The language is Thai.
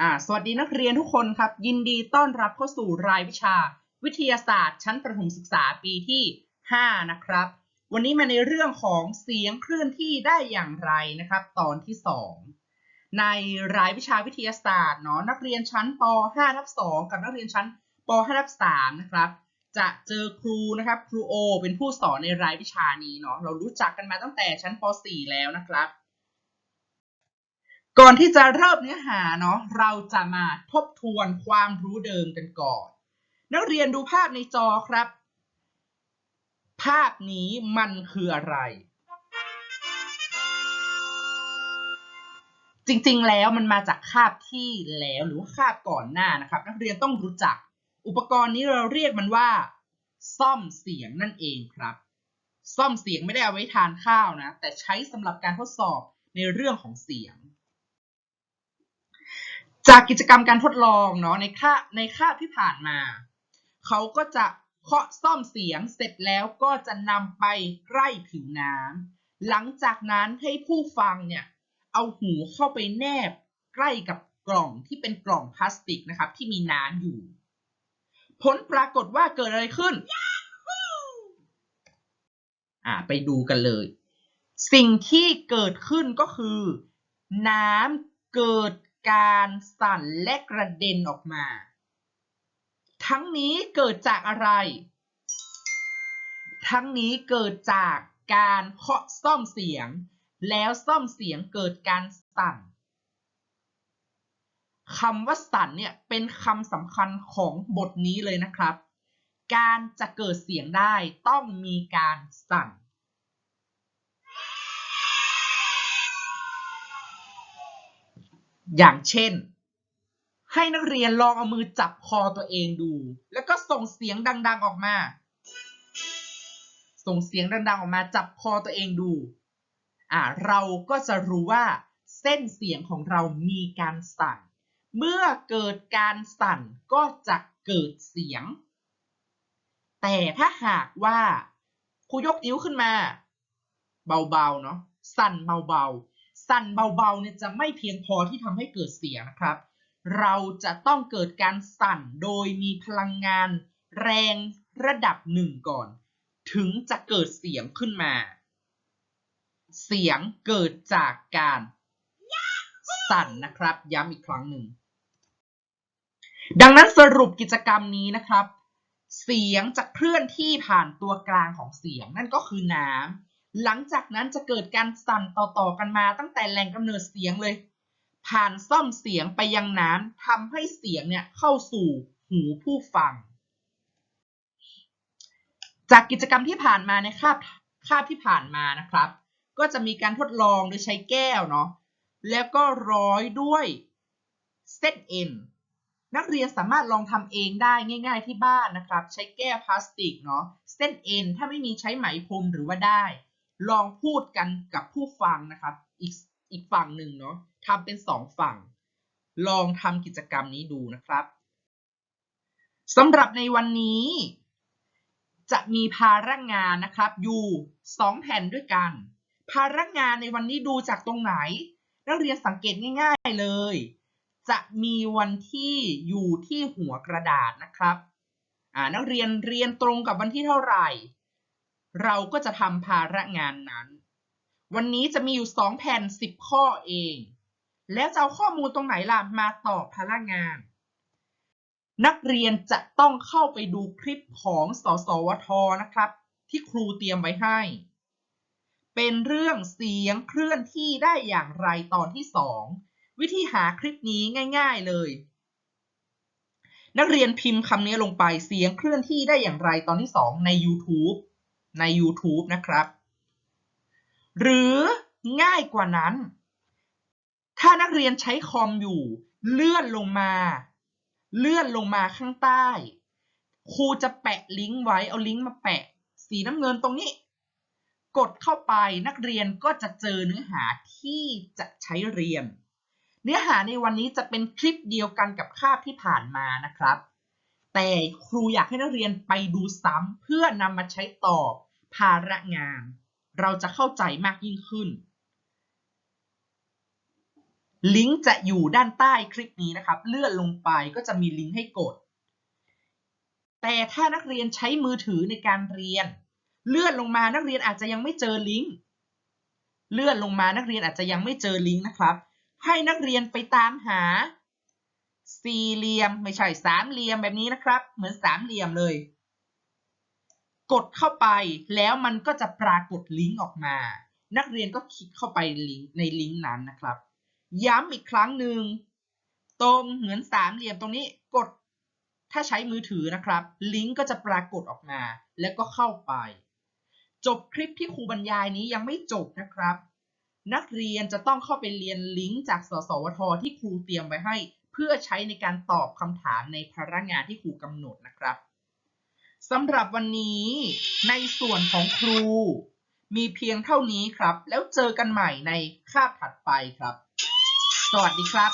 อ่าสวัสดีนักเรียนทุกคนครับ ยินดีต้อนรับเข้าสู่รายวิชา วิทยาศาสตร์ชั้นประถมศึกษาปีที่ 5 นะครับ วันนี้มาในเรื่องของเสียงเคลื่อนที่ได้อย่างไรนะครับ ตอนที่ 2 ในรายวิชาวิทยาศาสตร์เนาะนักเรียนชั้นป 5 ทับ2กับนักเรียนชั้นป 5 ทับ3นะครับจะเจอครูนะครับครูโอเป็นผู้สอนในรายวิชานี้เนาะเรารู้จักกันมาตั้งแต่ชั้นป .4 แล้วนะครับ ก่อนที่จะเริ่มเนื้อหาเนาะเราจะมาทบทวนความรู้เดิมกันก่อน นักเรียนดูภาพในจอครับ ภาพนี้มันคืออะไร จริงๆแล้วมันมาจากคาบที่แล้วหรือว่าคาบก่อนหน้านะครับ นักเรียนต้องรู้จัก อุปกรณ์นี้เราเรียกมันว่า ซ่อมเสียงนั่นเองครับ ซ่อมเสียงไม่ได้เอาไว้ทานข้าวนะ แต่ใช้สำหรับการทดสอบในเรื่องของเสียง จากกิจกรรมการทดลองเนาะในค่าในค่าที่ผ่านมา เขาก็จะเคาะซ่อมเสียงเสร็จแล้วก็จะนำไปใกล้ผิวน้ำหลังจากนั้นให้ผู้ฟังเนี่ยเอาหูเข้าไปแนบใกล้กับกล่องที่เป็นกล่องพลาสติกนะครับ ที่มีน้ำอยู่ ผลปรากฏว่าเกิดอะไรขึ้น อ่าไปดูกันเลย สิ่งที่เกิดขึ้นก็คือ น้ำเกิด การสั่นและกระเด็นออกมา ทั้งนี้เกิดจากอะไร ทั้งนี้เกิดจากการเคาะซ่อมเสียง แล้วซ่อมเสียงเกิดการสั่นคำว่าสั่นเนี่ยเป็นคำสำคัญของบทนี้เลยนะครับ การจะเกิดเสียงได้ต้องมีการสั่น อย่างเช่น ให้นักเรียนลองเอามือจับคอตัวเองดู แล้วก็ส่งเสียงดัง ๆออกมา ส่งเสียงดัง ๆ ออกมาจับคอตัวเองดู อ่า เราก็จะรู้ว่า เส้นเสียงของเรามีการสั่น เมื่อเกิดการสั่นก็จะเกิดเสียง แต่ถ้าหากว่าครูยกนิ้วขึ้นมา เบาๆเนาะสั่นเบาๆ สั่นเบาๆเนี่ยจะไม่เพียงพอที่ทำให้เกิดเสียงนะครับ เราจะต้องเกิดการสั่นโดยมีพลังงานแรงระดับหนึ่งก่อน ถึงจะเกิดเสียงขึ้นมา เสียงเกิดจากการสั่นนะครับ ย้ำอีกครั้งหนึ่ง ดังนั้นสรุปกิจกรรมนี้นะครับ เสียงจะเคลื่อนที่ผ่านตัวกลางของเสียงนั่นก็คือน้ำ หลังจากนั้นจะเกิดการสั่นต่อๆกันมาตั้งแต่แหล่งกำเนิดเสียงเลย ผ่านซ่อมเสียงไปยังน้ำทำให้เสียงเนี่ยเข้าสู่หูผู้ฟัง จากกิจกรรมที่ผ่านมาในคาบคาบที่ผ่านมานะครับ ก็จะมีการทดลองโดยใช้แก้วเนาะแล้วก็ร้อยด้วยเส้นเอ็นนักเรียนสามารถลองทำเองได้ง่าย ๆที่บ้านนะครับ ใช้แก้วพลาสติกเนาะเส้นเอ็นถ้าไม่มีใช้ไหมพรมหรือว่าได้ ลองพูดกันกับผู้ฟังนะครับ อีกอีกฝั่งหนึ่งเนาะทำเป็นสองฝั่ง ลองทำกิจกรรมนี้ดูนะครับสำหรับในวันนี้ จะมีภาระงานนะครับ อยู่สองแผ่นด้วยกัน ภาระงานในวันนี้ดูจากตรงไหน นักเรียนสังเกตง่าย ๆเลย จะมีวันที่อยู่ที่หัวกระดาษนะครับอ่านักเรียนเรียนตรงกับวันที่เท่าไหร่ เราก็จะทำภาระงานนั้น วันนี้จะมีอยู่สองแผ่นสิบข้อเอง แล้วจะเอาข้อมูลตรงไหนล่ะ มาตอบภาระงาน นักเรียนจะต้องเข้าไปดูคลิปของสสวทนะครับ ที่ครูเตรียมไว้ให้ เป็นเรื่องเสียงเคลื่อนที่ได้อย่างไรตอนที่สองวิธีหาคลิปนี้ง่าย ๆเลย นักเรียนพิมพ์คำนี้ลงไปเสียงเคลื่อนที่ได้อย่างไรตอนที่สองใน YouTube ใน YouTube นะครับ หรือง่ายกว่านั้น ถ้านักเรียนใช้คอมอยู่ เลื่อนลงมา เลื่อนลงมาข้างใต้ ครูจะแปะลิงก์ไว้ เอาลิงก์มาแปะ สีน้ำเงินตรงนี้ กดเข้าไปนักเรียนก็จะเจอเนื้อหาที่จะใช้เรียน เนื้อหาในวันนี้จะเป็นคลิปเดียวกันกับคาบที่ผ่านมานะครับแต่ครูอยากให้นักเรียนไปดูซ้ำเพื่อนำมาใช้ตอบ ภาระงาน เราจะเข้าใจมากยิ่งขึ้น ลิงก์จะอยู่ด้านใต้คลิปนี้นะครับ เลื่อนลงไปก็จะมีลิงก์ให้กด แต่ถ้านักเรียนใช้มือถือในการเรียน เลื่อนลงมานักเรียนอาจจะยังไม่เจอลิงก์เลื่อนลงมานักเรียนอาจจะยังไม่เจอลิงก์นะครับ ให้นักเรียนไปตามหาสี่เหลี่ยมไม่ใช่สามเหลี่ยมแบบนี้นะครับ เหมือนสามเหลี่ยมเลย กดเข้าไปแล้วมันก็จะปรากฏลิงก์ออกมา นักเรียนก็คลิกเข้าไปลิงก์ในลิงก์นั้นนะครับ ย้ำอีกครั้งหนึ่งตรงเหมือนสามเหลี่ยมตรงนี้กดถ้าใช้มือถือนะครับ ลิงก์ก็จะปรากฏออกมา แล้วก็เข้าไป จบคลิปที่ครูบรรยายนี้ยังไม่จบนะครับ นักเรียนจะต้องเข้าไปเรียนลิงก์จากสสวท ที่ครูเตรียมไว้ให้ เพื่อใช้ในการตอบคำถามในภาระงานที่ครูกำหนดนะครับ สำหรับวันนี้ในส่วนของครู มีเพียงเท่านี้ครับ แล้วเจอกันใหม่ในคาบถัดไปครับ สวัสดีครับ